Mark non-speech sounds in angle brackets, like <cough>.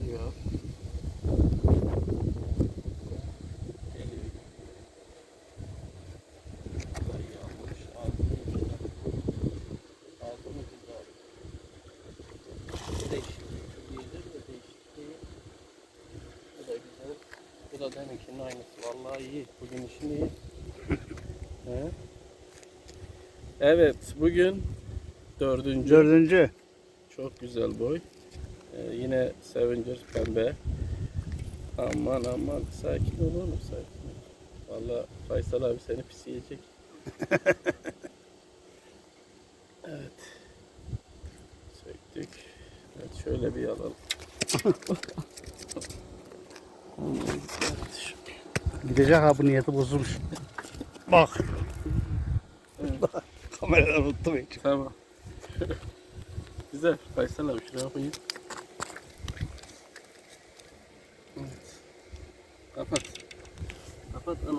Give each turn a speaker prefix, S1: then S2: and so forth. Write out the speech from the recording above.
S1: gidiyor. Bu da deminkinin aynısı. Vallahi iyi. Bugün işin iyi. He? Evet, bugün dördüncü.
S2: Dördüncü.
S1: Çok güzel boy. Ee, yine Sevenger pembe. Aman aman sakin ol oğlum sakin ol. Valla Faysal abi seni pis yiyecek. <laughs> evet. Söktük. Evet şöyle bir alalım.
S2: Gidecek ha bu niyeti bozulmuş. Bak. Kameradan unuttum hiç.
S1: Tamam. <laughs> Güzel. Faysal abi şuraya koyayım. قفزت قفزت أنا